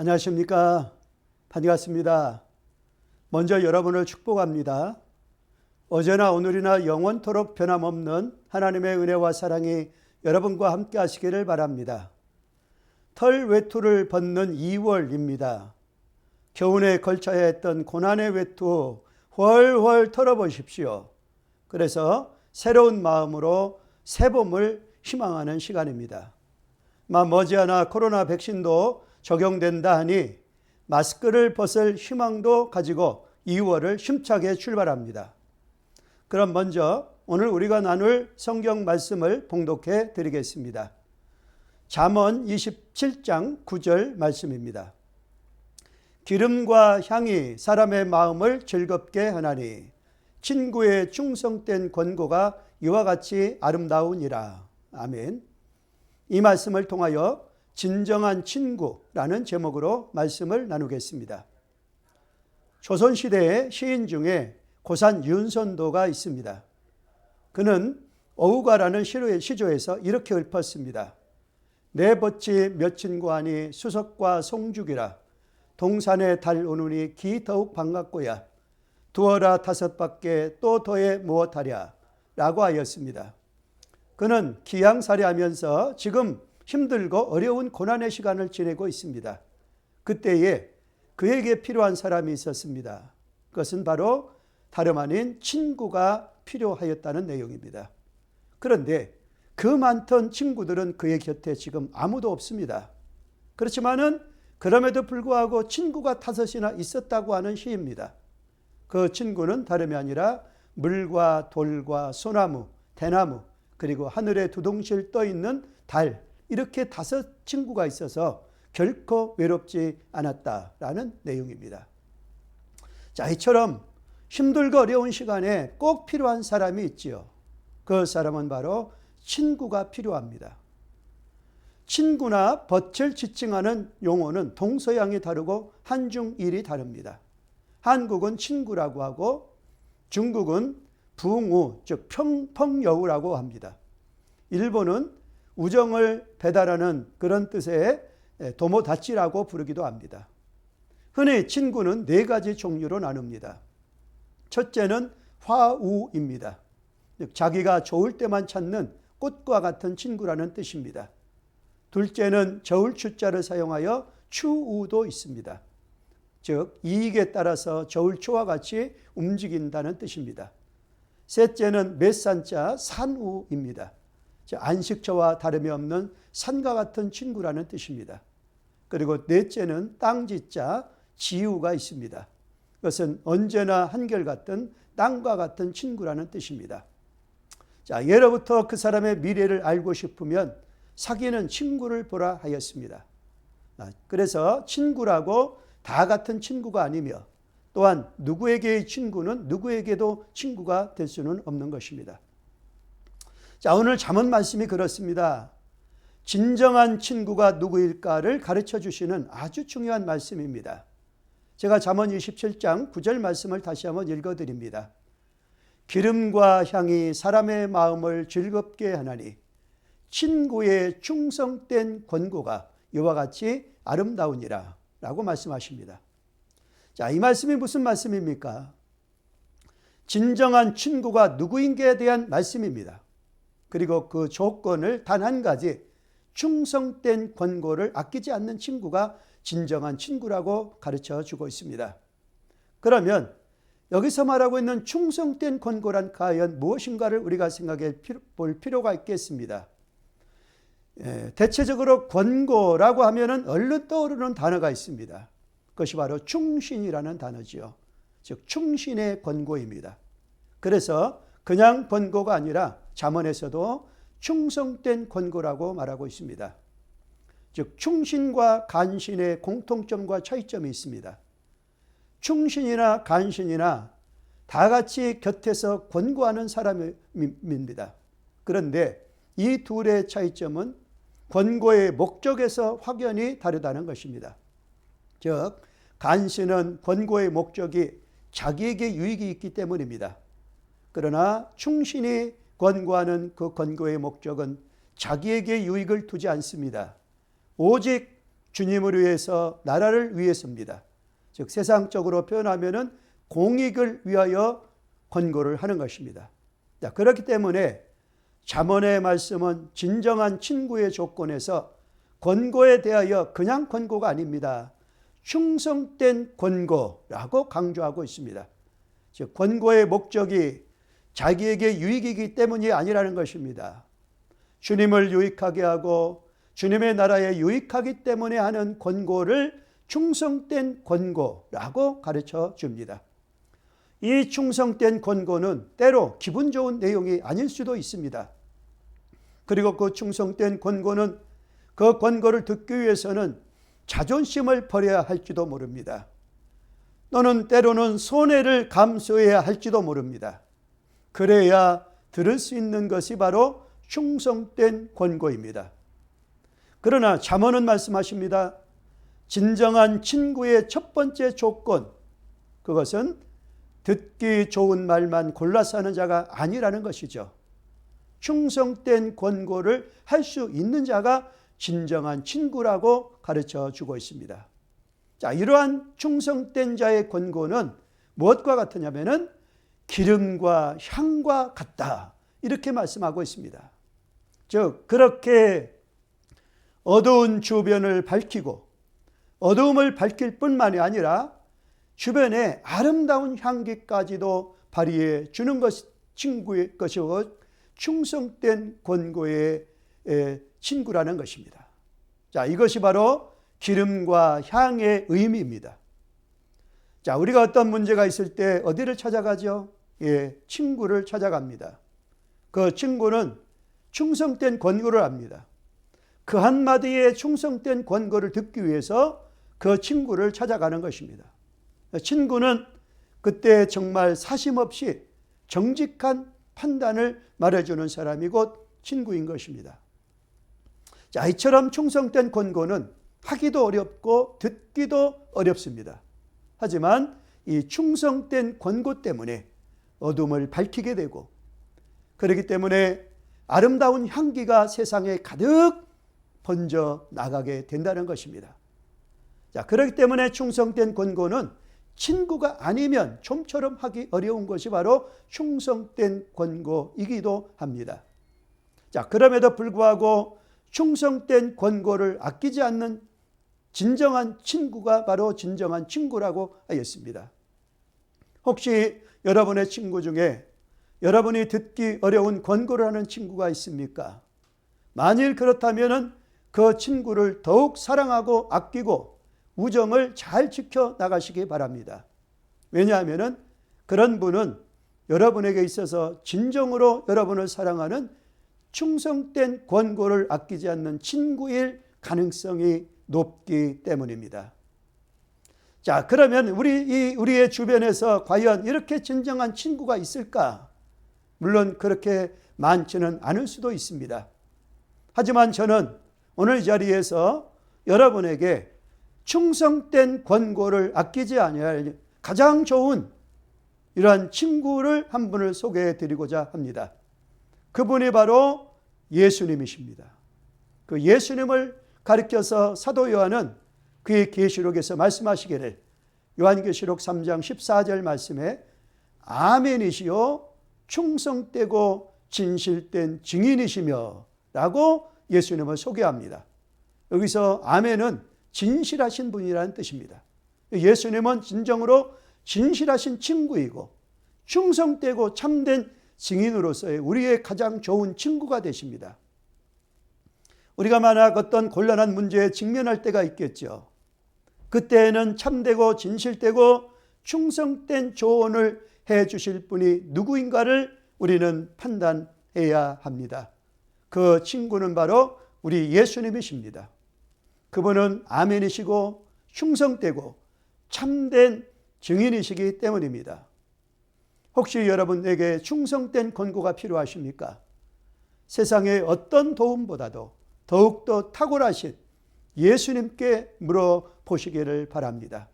안녕하십니까. 반갑습니다. 먼저 여러분을 축복합니다. 어제나 오늘이나 영원토록 변함없는 하나님의 은혜와 사랑이 여러분과 함께 하시기를 바랍니다. 털 외투를 벗는 2월입니다. 겨운에 걸쳐야 했던 고난의 외투 훨훨 털어보십시오. 그래서 새로운 마음으로 새 봄을 희망하는 시간입니다. 머지않아 코로나 백신도 적용된다 하니 마스크를 벗을 희망도 가지고 2월을 힘차게 출발합니다. 그럼 먼저 오늘 우리가 나눌 성경 말씀을 봉독해 드리겠습니다. 잠언 27장 9절 말씀입니다. 기름과 향이 사람의 마음을 즐겁게 하나니 친구의 충성된 권고가 이와 같이 아름다우니라. 아멘. 이 말씀을 통하여 진정한 친구라는 제목으로 말씀을 나누겠습니다. 조선시대의 시인 중에 고산 윤선도가 있습니다. 그는 어우가라는 시조에서 이렇게 읊었습니다. 내 벗이 몇 친구 하니 수석과 송죽이라 동산에 달 오느니 기 더욱 반갑고야 두어라 다섯 밖에 또 더해 무엇하랴 라고 하였습니다. 그는 기양살이 하면서 지금 힘들고 어려운 고난의 시간을 지내고 있습니다. 그때에 그에게 필요한 사람이 있었습니다. 그것은 바로 다름 아닌 친구가 필요하였다는 내용입니다. 그런데 그 많던 친구들은 그의 곁에 지금 아무도 없습니다. 그렇지만은 그럼에도 불구하고 친구가 다섯이나 있었다고 하는 시입니다. 그 친구는 다름이 아니라 물과 돌과 소나무, 대나무, 그리고 하늘에 두둥실 떠 있는 달, 이렇게 다섯 친구가 있어서 결코 외롭지 않았다라는 내용입니다. 자, 이처럼 힘들고 어려운 시간에 꼭 필요한 사람이 있지요. 그 사람은 바로 친구가 필요합니다. 친구나 벗을 지칭하는 용어는 동서양이 다르고 한중일이 다릅니다. 한국은 친구라고 하고 중국은 붕우, 즉 평, 펑여우라고 합니다. 일본은 우정을 배달하는 그런 뜻의 도모다치라고 부르기도 합니다. 흔히 친구는 네 가지 종류로 나눕니다. 첫째는 화우입니다. 자기가 좋을 때만 찾는 꽃과 같은 친구라는 뜻입니다. 둘째는 저울 추자를 사용하여 추우도 있습니다. 즉 이익에 따라서 저울 추와 같이 움직인다는 뜻입니다. 셋째는 몇산자 산우입니다. 안식처와 다름이 없는 산과 같은 친구라는 뜻입니다. 그리고 넷째는 땅지자 지우가 있습니다. 그것은 언제나 한결같은 땅과 같은 친구라는 뜻입니다. 자, 예로부터 그 사람의 미래를 알고 싶으면 사귀는 친구를 보라 하였습니다. 아, 그래서 친구라고 다 같은 친구가 아니며 또한 누구에게의 친구는 누구에게도 친구가 될 수는 없는 것입니다. 자, 오늘 잠언 말씀이 그렇습니다. 진정한 친구가 누구일까를 가르쳐 주시는 아주 중요한 말씀입니다. 제가 잠언 27장 9절 말씀을 다시 한번 읽어 드립니다. 기름과 향이 사람의 마음을 즐겁게 하나니 친구의 충성된 권고가 이와 같이 아름다우니라 라고 말씀하십니다. 자, 이 말씀이 무슨 말씀입니까? 진정한 친구가 누구인가에 대한 말씀입니다. 그리고 그 조건을 단 한 가지 충성된 권고를 아끼지 않는 친구가 진정한 친구라고 가르쳐 주고 있습니다. 그러면 여기서 말하고 있는 충성된 권고란 과연 무엇인가를 우리가 생각해 볼 필요가 있겠습니다. 예, 대체적으로 권고라고 하면은 얼른 떠오르는 단어가 있습니다. 그것이 바로 충신이라는 단어지요. 즉 충신의 권고입니다. 그래서 그냥 권고가 아니라 잠언에서도 충성된 권고라고 말하고 있습니다. 즉 충신과 간신의 공통점과 차이점이 있습니다. 충신이나 간신이나 다 같이 곁에서 권고하는 사람입니다. 그런데 이 둘의 차이점은 권고의 목적에서 확연히 다르다는 것입니다. 즉 간신은 권고의 목적이 자기에게 유익이 있기 때문입니다. 그러나 충신이 권고하는 그 권고의 목적은 자기에게 유익을 두지 않습니다. 오직 주님을 위해서 나라를 위해서입니다. 즉 세상적으로 표현하면은 공익을 위하여 권고를 하는 것입니다. 자, 그렇기 때문에 잠언의 말씀은 진정한 친구의 조건에서 권고에 대하여 그냥 권고가 아닙니다. 충성된 권고라고 강조하고 있습니다. 즉 권고의 목적이 자기에게 유익이기 때문이 아니라는 것입니다. 주님을 유익하게 하고 주님의 나라에 유익하기 때문에 하는 권고를 충성된 권고라고 가르쳐 줍니다. 이 충성된 권고는 때로 기분 좋은 내용이 아닐 수도 있습니다. 그리고 그 충성된 권고는 그 권고를 듣기 위해서는 자존심을 버려야 할지도 모릅니다. 또는 때로는 손해를 감수해야 할지도 모릅니다. 그래야 들을 수 있는 것이 바로 충성된 권고입니다. 그러나 잠언은 말씀하십니다. 진정한 친구의 첫 번째 조건, 그것은 듣기 좋은 말만 골라서 하는 자가 아니라는 것이죠. 충성된 권고를 할 수 있는 자가 진정한 친구라고 가르쳐 주고 있습니다. 자, 이러한 충성된 자의 권고는 무엇과 같으냐면은 기름과 향과 같다. 이렇게 말씀하고 있습니다. 즉, 그렇게 어두운 주변을 밝히고 어두움을 밝힐 뿐만이 아니라 주변에 아름다운 향기까지도 발휘해 주는 것이 친구의 것이고 충성된 권고의 친구라는 것입니다. 자, 이것이 바로 기름과 향의 의미입니다. 자, 우리가 어떤 문제가 있을 때 어디를 찾아가죠? 예, 친구를 찾아갑니다. 그 친구는 충성된 권고를 합니다. 그 한마디의 충성된 권고를 듣기 위해서 그 친구를 찾아가는 것입니다. 친구는 그때 정말 사심 없이 정직한 판단을 말해주는 사람이 곧 친구인 것입니다. 자, 이처럼 충성된 권고는 하기도 어렵고 듣기도 어렵습니다. 하지만 이 충성된 권고 때문에 어둠을 밝히게 되고 그렇기 때문에 아름다운 향기가 세상에 가득 번져 나가게 된다는 것입니다. 자, 그렇기 때문에 충성된 권고는 친구가 아니면 좀처럼 하기 어려운 것이 바로 충성된 권고이기도 합니다. 자, 그럼에도 불구하고 충성된 권고를 아끼지 않는 진정한 친구가 바로 진정한 친구라고 하였습니다. 혹시 여러분의 친구 중에 여러분이 듣기 어려운 권고를 하는 친구가 있습니까? 만일 그렇다면 그 친구를 더욱 사랑하고 아끼고 우정을 잘 지켜 나가시기 바랍니다. 왜냐하면 그런 분은 여러분에게 있어서 진정으로 여러분을 사랑하는 충성된 권고를 아끼지 않는 친구일 가능성이 높기 때문입니다. 자, 그러면 우리 이 우리의 주변에서 과연 이렇게 진정한 친구가 있을까? 물론 그렇게 많지는 않을 수도 있습니다. 하지만 저는 오늘 자리에서 여러분에게 충성된 권고를 아끼지 아니할 가장 좋은 이러한 친구를 한 분을 소개해 드리고자 합니다. 그분이 바로 예수님이십니다. 그 예수님을 가리켜서 사도 요한은 그의 계시록에서 말씀하시기를 요한계시록 3장 14절 말씀에 아멘이시요 충성되고 진실된 증인이시며 라고 예수님을 소개합니다. 여기서 아멘은 진실하신 분이라는 뜻입니다. 예수님은 진정으로 진실하신 친구이고 충성되고 참된 증인으로서의 우리의 가장 좋은 친구가 되십니다. 우리가 만약 어떤 곤란한 문제에 직면할 때가 있겠죠. 그때에는 참되고 진실되고 충성된 조언을 해 주실 분이 누구인가를 우리는 판단해야 합니다. 그 친구는 바로 우리 예수님이십니다. 그분은 아멘이시고 충성되고 참된 증인이시기 때문입니다. 혹시 여러분에게 충성된 권고가 필요하십니까? 세상의 어떤 도움보다도 더욱더 탁월하신 예수님께 물어보시기를 바랍니다.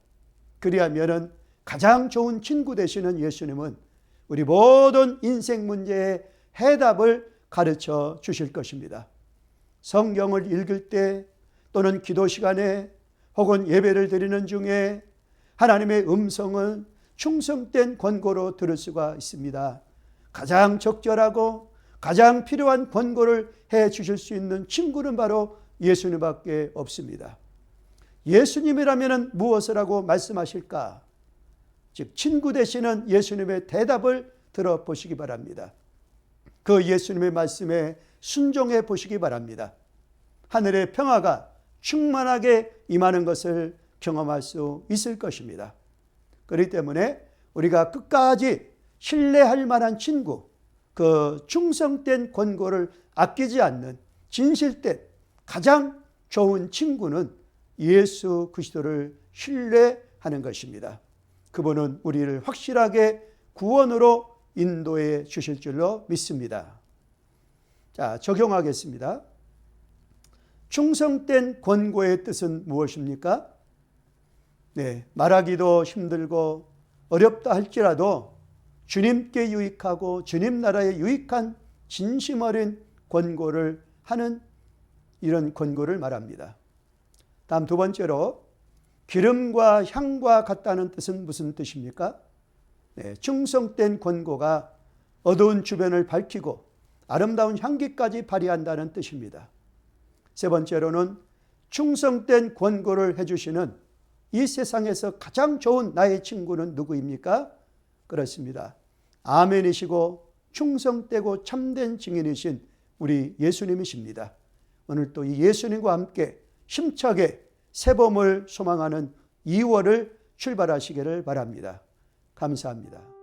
그리하면 가장 좋은 친구 되시는 예수님은 우리 모든 인생 문제의 해답을 가르쳐 주실 것입니다. 성경을 읽을 때 또는 기도 시간에 혹은 예배를 드리는 중에 하나님의 음성을 충성된 권고로 들을 수가 있습니다. 가장 적절하고 가장 필요한 권고를 해 주실 수 있는 친구는 바로 예수님밖에 없습니다. 예수님이라면 무엇을 하고 말씀하실까? 즉, 친구 되시는 예수님의 대답을 들어보시기 바랍니다. 그 예수님의 말씀에 순종해 보시기 바랍니다. 하늘의 평화가 충만하게 임하는 것을 경험할 수 있을 것입니다. 그렇기 때문에 우리가 끝까지 신뢰할 만한 친구, 그 충성된 권고를 아끼지 않는 진실된 가장 좋은 친구는 예수 그리스도를 신뢰하는 것입니다. 그분은 우리를 확실하게 구원으로 인도해 주실 줄로 믿습니다. 자, 적용하겠습니다. 충성된 권고의 뜻은 무엇입니까? 네, 말하기도 힘들고 어렵다 할지라도 주님께 유익하고 주님 나라에 유익한 진심 어린 권고를 하는 이런 권고를 말합니다. 다음 두 번째로 기름과 향과 같다는 뜻은 무슨 뜻입니까? 네, 충성된 권고가 어두운 주변을 밝히고 아름다운 향기까지 발휘한다는 뜻입니다. 세 번째로는 충성된 권고를 해주시는 이 세상에서 가장 좋은 나의 친구는 누구입니까? 그렇습니다. 아멘이시고 충성되고 참된 증인이신 우리 예수님이십니다. 오늘 또 이 예수님과 함께 힘차게 새봄을 소망하는 2월을 출발하시기를 바랍니다. 감사합니다.